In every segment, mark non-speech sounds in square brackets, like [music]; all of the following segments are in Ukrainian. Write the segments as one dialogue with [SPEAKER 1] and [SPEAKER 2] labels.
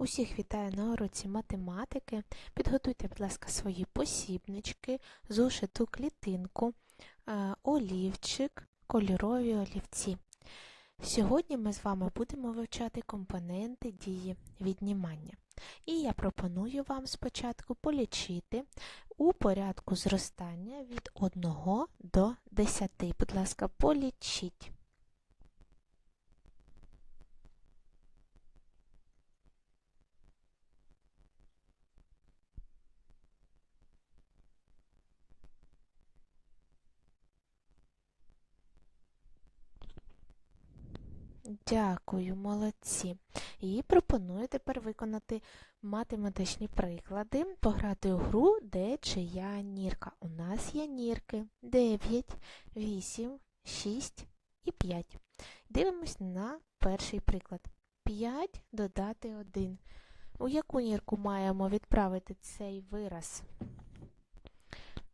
[SPEAKER 1] Усіх вітаю на уроці математики. Підготуйте, будь ласка, свої посібнички, зошиту клітинку, е, олівчик, кольорові олівці. Сьогодні ми з вами будемо вивчати компоненти дії віднімання. І я пропоную вам спочатку полічити у порядку зростання від 1 до 10. Будь ласка, полічіть. Дякую, молодці. І пропоную тепер виконати математичні приклади, пограти у гру, де чия нірка. У нас є нірки 9, 8, 6 і 5. Дивимось на перший приклад. 5 додати 1. У яку нірку маємо відправити цей вираз?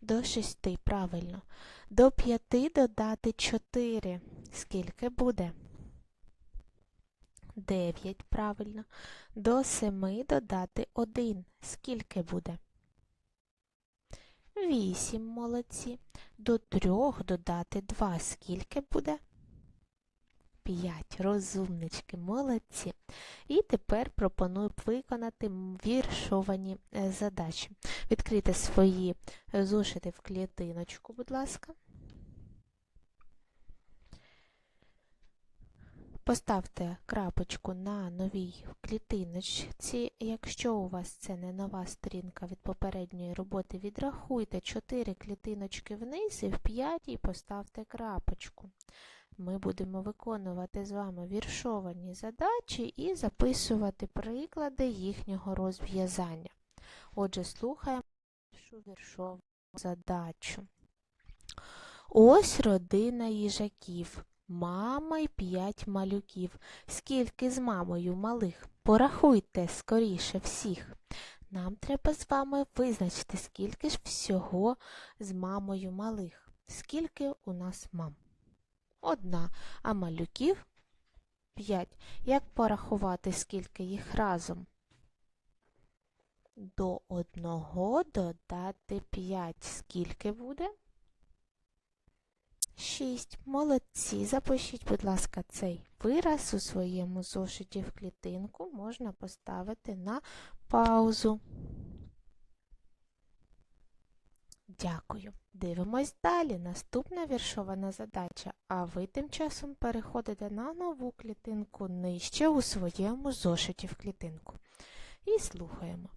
[SPEAKER 1] До 6, правильно. До 5 додати 4. Скільки буде? 9, правильно. До 7 додати 1. Скільки буде? 8, молодці. До 3 додати 2. Скільки буде? 5. Розумнички, молодці. І тепер пропоную виконати віршовані е, задачі. Відкрийте свої е, зошити в клітиночку, будь ласка. Поставте крапочку на новій клітиночці. Якщо у вас це не нова сторінка від попередньої роботи, відрахуйте 4 клітиночки вниз і в п'ятій поставте крапочку. Ми будемо виконувати з вами віршовані задачі і записувати приклади їхнього розв'язання. Отже, слухаємо першу віршову задачу. Ось родина їжаків. Мама й п'ять малюків. Скільки з мамою малих? Порахуйте скоріше всіх. Нам треба з вами визначити, скільки ж всього з мамою малих. Скільки у нас мам? Одна, а малюків п'ять. Як порахувати, скільки їх разом? До одного додати п'ять. Скільки буде? 6. Молодці. Запишіть, будь ласка, цей вираз у своєму зошиті в клітинку можна поставити на паузу. Дякую. Дивимось далі. Наступна віршована задача. А ви тим часом переходите на нову клітинку нижче у своєму зошиті в клітинку. І слухаємо.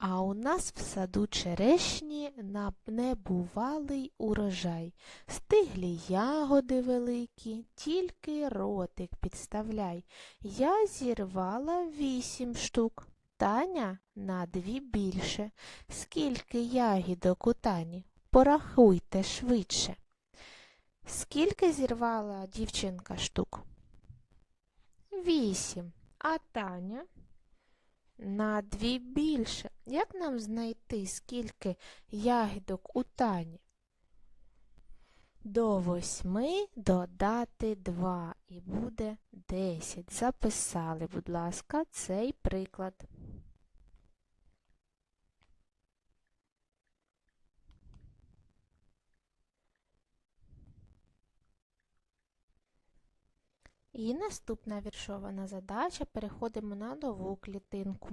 [SPEAKER 1] А у нас в саду черешні на небувалий урожай. Стиглі ягоди великі, тільки ротик підставляй. Я зірвала вісім штук. Таня на дві більше. Скільки ягідок у тані? Порахуйте швидше. Скільки зірвала дівчинка штук? Вісім. А Таня? На дві більше. Як нам знайти, скільки ягідок у тані? До восьми додати два і буде десять. Записали, будь ласка, цей приклад. І наступна віршована задача. Переходимо на нову клітинку.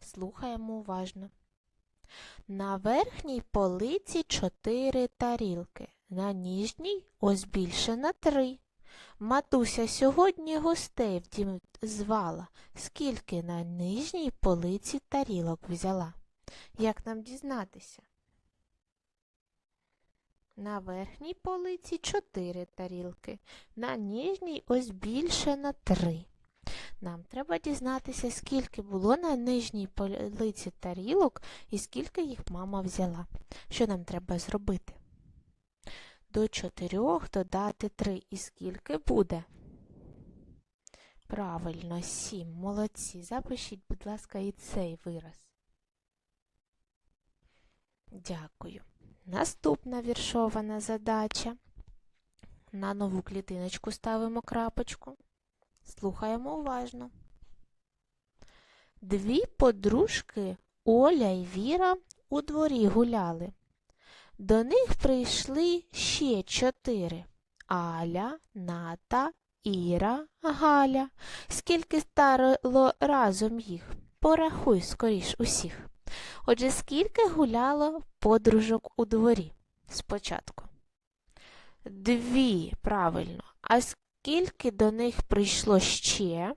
[SPEAKER 1] Слухаємо уважно. На верхній полиці чотири тарілки, на ніжній ось більше на три. Матуся сьогодні гостей в дім звала, скільки на нижній полиці тарілок взяла. Як нам дізнатися? На верхній полиці 4 тарілки, на нижній ось більше на 3. Нам треба дізнатися, скільки було на нижній полиці тарілок і скільки їх мама взяла. Що нам треба зробити? До 4 додати 3. І скільки буде? Правильно, 7. Молодці. Запишіть, будь ласка, і цей вираз. Дякую. Наступна віршована задача. На нову клітиночку ставимо крапочку. Слухаємо уважно. Дві подружки Оля і Віра у дворі гуляли. До них прийшли ще чотири Аля, Ната, Іра, Галя. Скільки старило разом їх? Порахуй скоріш усіх. Отже, скільки гуляло подружок у дворі спочатку? Дві, правильно. А скільки до них прийшло ще?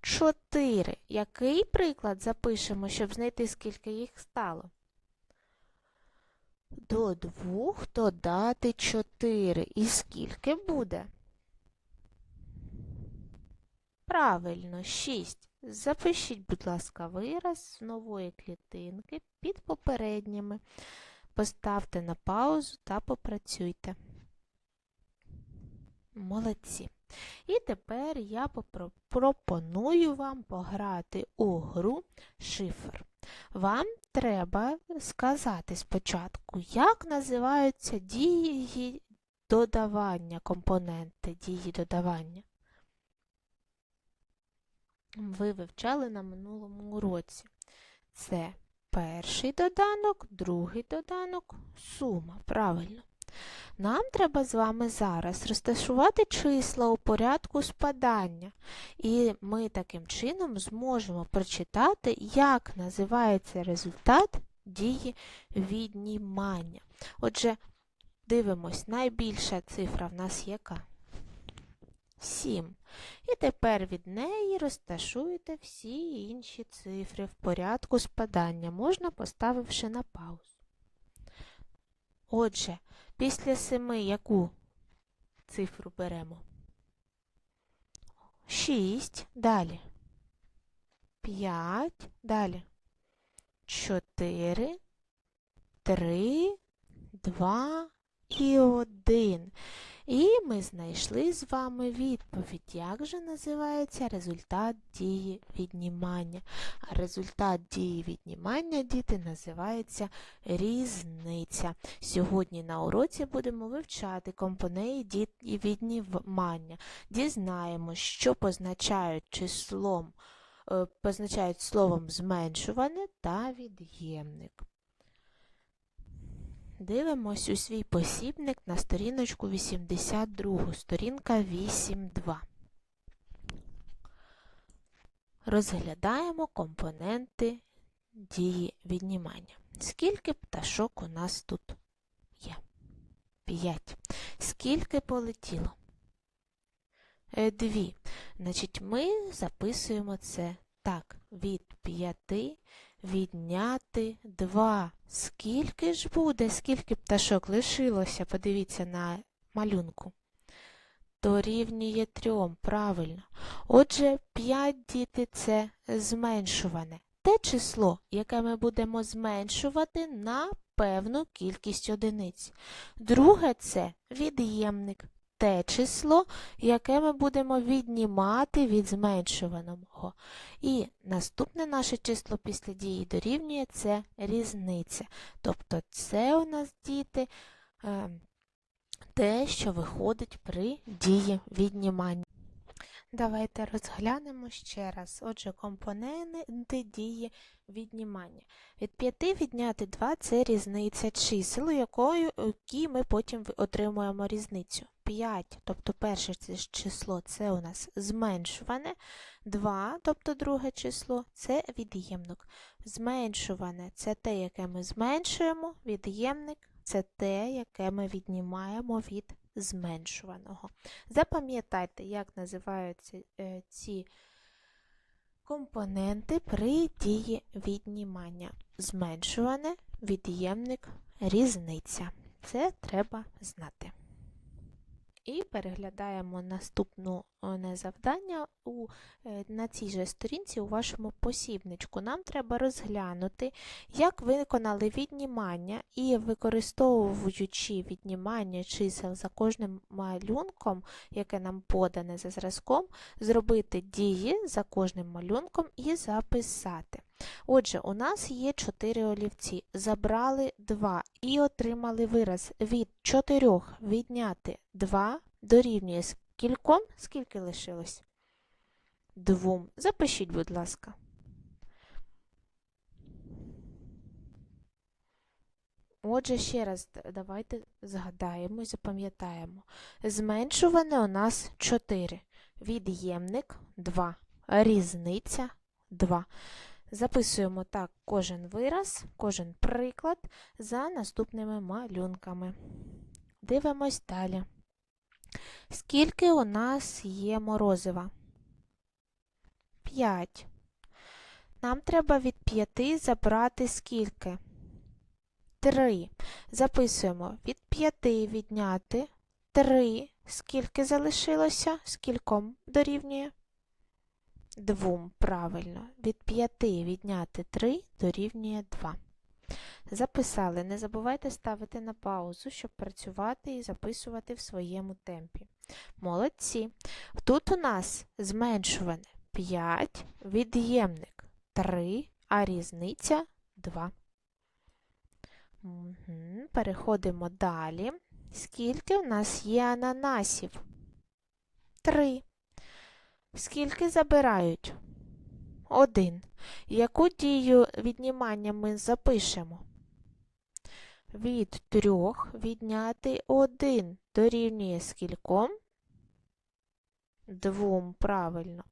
[SPEAKER 1] Чотири. Який приклад запишемо, щоб знайти, скільки їх стало? До двох додати чотири. І скільки буде? Правильно, шість. Запишіть, будь ласка, вираз з нової клітинки під попередніми. Поставте на паузу та попрацюйте. Молодці. І тепер я пропоную вам пограти у гру шифр. Вам треба сказати спочатку, як називаються дії додавання, компоненти дії додавання. Ви вивчали на минулому уроці. Це перший доданок, другий доданок, сума. Правильно. Нам треба з вами зараз розташувати числа у порядку спадання, і ми таким чином зможемо прочитати, як називається результат дії віднімання. Отже, дивимось, найбільша цифра в нас яка? 7. І тепер від неї розташуєте всі інші цифри в порядку спадання, можна поставивши на паузу. Отже, після 7 яку цифру беремо? 6, далі. 5, далі. 4, 3, 2 і 1. І ми знайшли з вами відповідь, як же називається результат дії віднімання. А результат дії віднімання, діти, називається різниця. Сьогодні на уроці будемо вивчати компоненти дії віднімання. Дізнаємо, що позначають числом, е, позначають словом зменшуване та від'ємник. Дивимось у свій посібник на сторіночку 82, сторінка 8.2. Розглядаємо компоненти дії віднімання. Скільки пташок у нас тут є? 5. Скільки полетіло? Е, Дві. Значить, ми записуємо це так. Від 5 відняти 2. Скільки ж буде, скільки пташок лишилося? Подивіться на малюнку. Дорівнює 3, правильно. Отже, 5 діти це зменшуване. Те число, яке ми будемо зменшувати на певну кількість одиниць. Друге це від'ємник. Те число, яке ми будемо віднімати від зменшуваного. І наступне наше число після дії дорівнює це різниця. Тобто це у нас діти е, те, що виходить при дії віднімання. Давайте розглянемо ще раз. Отже, компоненти дії віднімання. Від 5 відняти 2 це різниця чисел, якою ми потім отримуємо різницю. 5, тобто перше число, це у нас зменшуване. 2, тобто друге число, це від'ємник. Зменшуване це те, яке ми зменшуємо, від'ємник це те, яке ми віднімаємо від зменшуваного. Запам'ятайте, як називаються е, ці компоненти при дії віднімання. Зменшуване, від'ємник, різниця. Це треба знати. І переглядаємо наступне завдання у, е, на цій же сторінці у вашому посібничку. Нам треба розглянути, як виконали віднімання і використовуючи віднімання чисел за кожним малюнком, яке нам подане за зразком, зробити дії за кожним малюнком і записати. Отже, у нас є 4 олівці. Забрали 2 і отримали вираз від 4 відняти 2 дорівнює скільком? Скільки лишилось? Двом. Запишіть, будь ласка. Отже, ще раз давайте згадаємо і запам'ятаємо. Зменшуване у нас 4. Від'ємник 2. Різниця 2. Записуємо так кожен вираз, кожен приклад за наступними малюнками. Дивимось далі. Скільки у нас є морозива? 5. Нам треба від 5 забрати скільки? 3. Записуємо від 5 відняти 3. Скільки залишилося? Скільком дорівнює? Двом, правильно. Від 5 відняти 3 дорівнює 2. Записали. Не забувайте ставити на паузу, щоб працювати і записувати в своєму темпі. Молодці. Тут у нас зменшуване 5, від'ємник 3, а різниця 2. Угу. Переходимо далі. Скільки у нас є ананасів? 3. Скільки забирають? Один. Яку дію віднімання ми запишемо? Від трьох відняти один дорівнює скільком? Двом, правильно.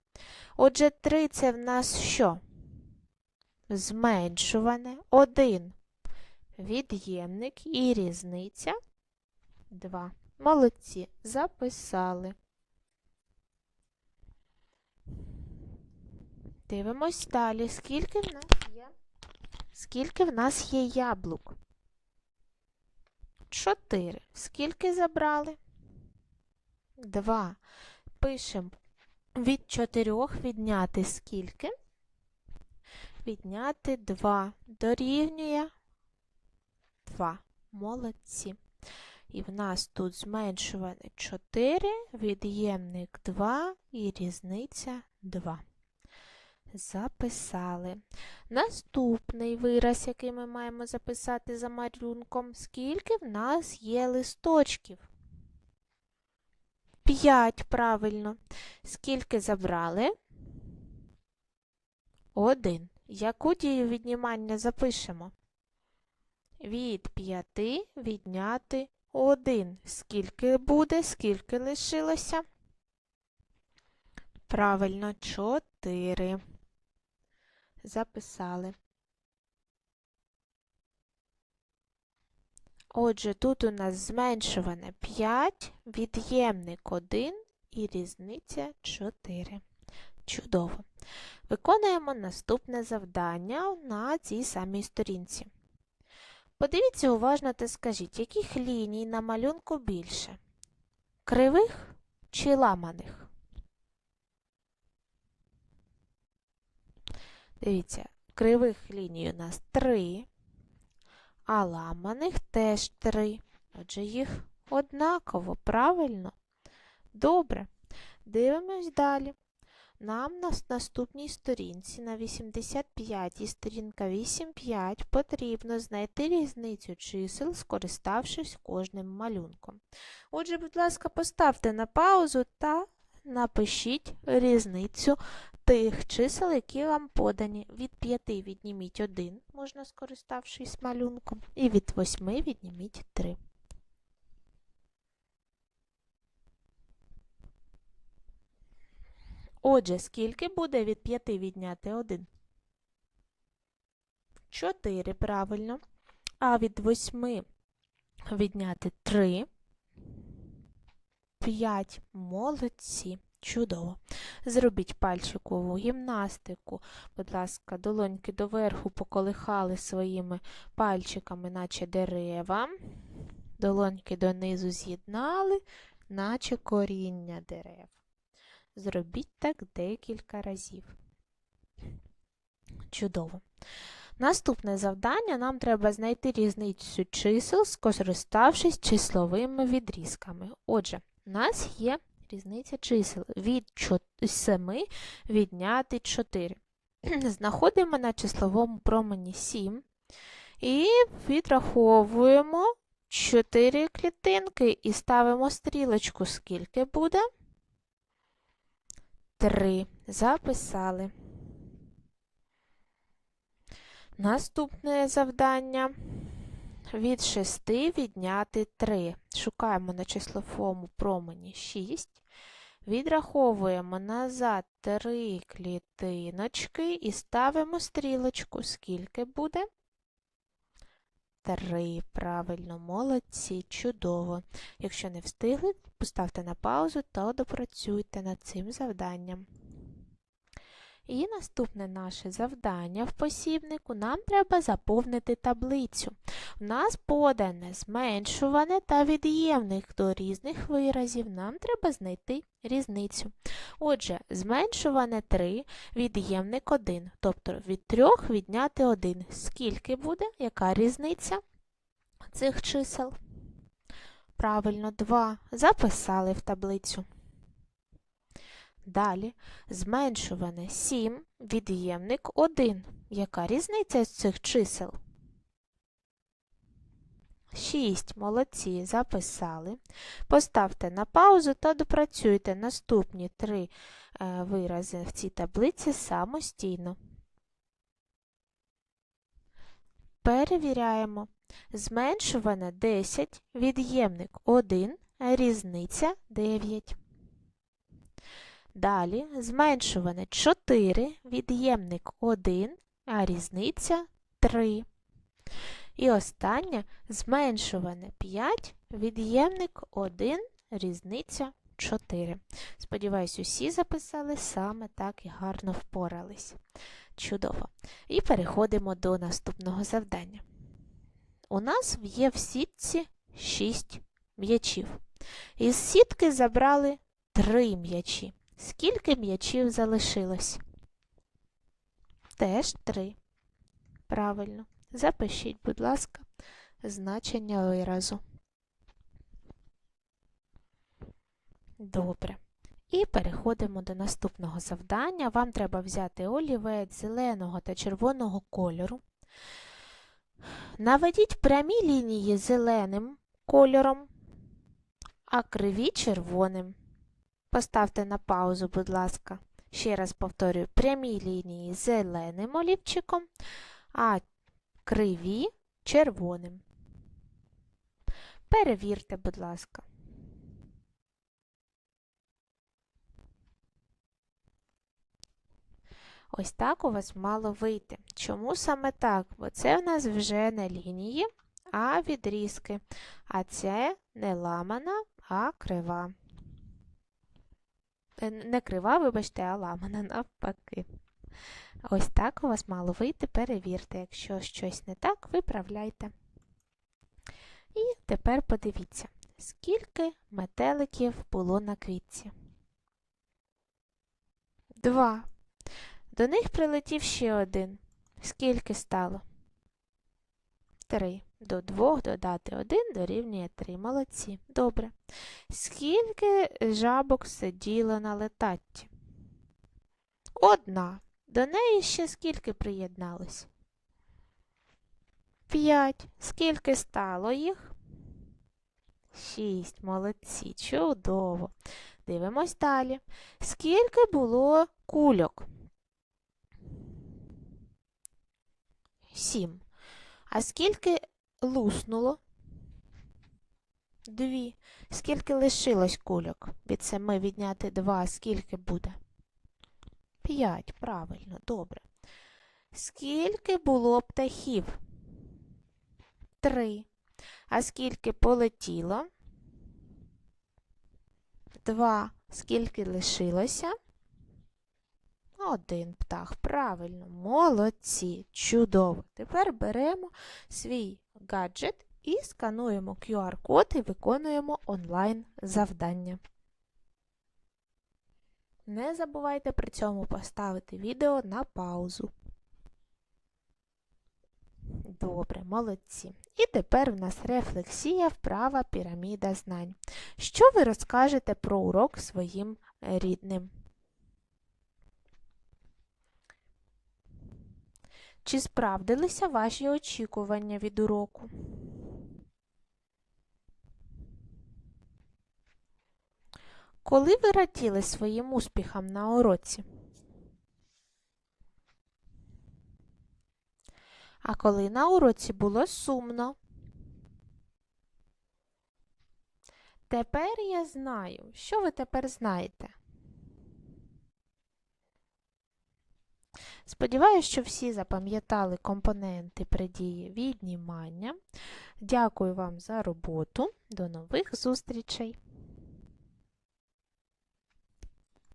[SPEAKER 1] Отже, три це в нас що? Зменшуване. Один. Від'ємник і різниця 2. Молодці. Записали. Дивимось далі. Скільки в нас є? Скільки в нас є яблук? 4. Скільки забрали? 2. Пишемо від 4 відняти скільки? Відняти 2. Дорівнює 2. Молодці. І в нас тут зменшуване 4, від'ємник 2 і різниця 2. Записали. Наступний вираз, який ми маємо записати за малюнком. Скільки в нас є листочків? 5, правильно. Скільки забрали? 1. Яку дію віднімання запишемо? Від 5 відняти 1. Скільки буде, скільки лишилося? Правильно, 4. Записали. Отже, тут у нас зменшуване 5, від'ємник 1 і різниця 4. Чудово. Виконуємо наступне завдання на цій самій сторінці. Подивіться уважно та скажіть, яких ліній на малюнку більше? Кривих чи ламаних? Дивіться, кривих ліній у нас 3, а ламаних теж 3. Отже, їх однаково, правильно? Добре. Дивимось далі. Нам на наступній сторінці, на 85 сторінка 8.5, потрібно знайти різницю чисел, скориставшись кожним малюнком. Отже, будь ласка, поставте на паузу та напишіть різницю тих чисел, які вам подані. Від 5 відніміть 1, можна скориставшись малюнком, і від 8 відніміть 3. Отже, скільки буде від 5 відняти 1? 4, правильно. А від 8 відняти 3. 5. Молодці. Чудово. Зробіть пальчикову гімнастику. Будь ласка, долоньки доверху поколихали своїми пальчиками, наче дерева. Долоньки донизу з'єднали, наче коріння дерев. Зробіть так декілька разів. Чудово. Наступне завдання нам треба знайти різницю чисел, скориставшись числовими відрізками. Отже, у нас є різниця чисел від 7 відняти 4. [clears throat] знаходимо на числовому промені 7 і відраховуємо 4 клітинки і ставимо стрілочку. Скільки буде? 3. Записали. Наступне завдання. Від 6 відняти 3. Шукаємо на числовому промені 6. Відраховуємо назад 3 клітиночки і ставимо стрілочку. Скільки буде? 3. Правильно, молодці, чудово. Якщо не встигли, поставте на паузу та допрацюйте над цим завданням. І наступне наше завдання в посібнику нам треба заповнити таблицю. У нас подане зменшуване та від'ємних до різних виразів. Нам треба знайти різницю. Отже, зменшуване 3, від'ємник 1, тобто від 3 відняти 1. Скільки буде? Яка різниця цих чисел? Правильно, 2. Записали в таблицю. Далі зменшуване 7, від'ємник 1. Яка різниця з цих чисел? 6. Молодці, записали. Поставте на паузу та допрацюйте наступні три е, вирази в цій таблиці самостійно. Перевіряємо. Зменшуване 10, від'ємник 1, різниця 9. Далі зменшуване 4, від'ємник 1, а різниця 3. І останнє зменшуване 5, від'ємник 1, різниця 4. Сподіваюсь, усі записали саме так і гарно впорались. Чудово. І переходимо до наступного завдання. У нас є в сітці 6 м'ячів. Із сітки забрали 3 м'ячі. Скільки м'ячів залишилось? Теж 3. Правильно. Запишіть, будь ласка, значення виразу. Добре. І переходимо до наступного завдання. Вам треба взяти олівець зеленого та червоного кольору. Наведіть прямі лінії зеленим кольором, а криві червоним. Поставте на паузу, будь ласка. Ще раз повторюю, прямі лінії зеленим олівчиком, а криві червоним. Перевірте, будь ласка. Ось так у вас мало вийти. Чому саме так? Бо це в нас вже не лінії, а відрізки. А це не ламана, а крива. Е, не крива, вибачте, а ламана [laughs] навпаки. Ось так у вас мало вийти, перевірте. Якщо щось не так, виправляйте. І тепер подивіться, скільки метеликів було на квітці. Два. До них прилетів ще один. Скільки стало? Три. До двох додати один дорівнює три. Молодці. Добре. Скільки жабок сиділо на летатті? Одна. До неї ще скільки приєдналось? П'ять. Скільки стало їх? Шість. Молодці. Чудово. Дивимось далі. Скільки було кульок? Сім. А скільки луснуло? Дві. Скільки лишилось кульок? Від семи відняти два. Скільки буде? П'ять. Правильно, добре. Скільки було птахів? Три. А скільки полетіло? Два. Скільки лишилося? Один птах. Правильно, молодці, чудово. Тепер беремо свій гаджет і скануємо QR-код і виконуємо онлайн завдання. Не забувайте при цьому поставити відео на паузу. Добре, молодці. І тепер в нас рефлексія вправа піраміда знань. Що ви розкажете про урок своїм рідним? Чи справдилися ваші очікування від уроку? Коли ви раділи своїм успіхам на уроці? А коли на уроці було сумно? Тепер я знаю. Що ви тепер знаєте? Сподіваюся, що всі запам'ятали компоненти при дії віднімання. Дякую вам за роботу. До нових зустрічей!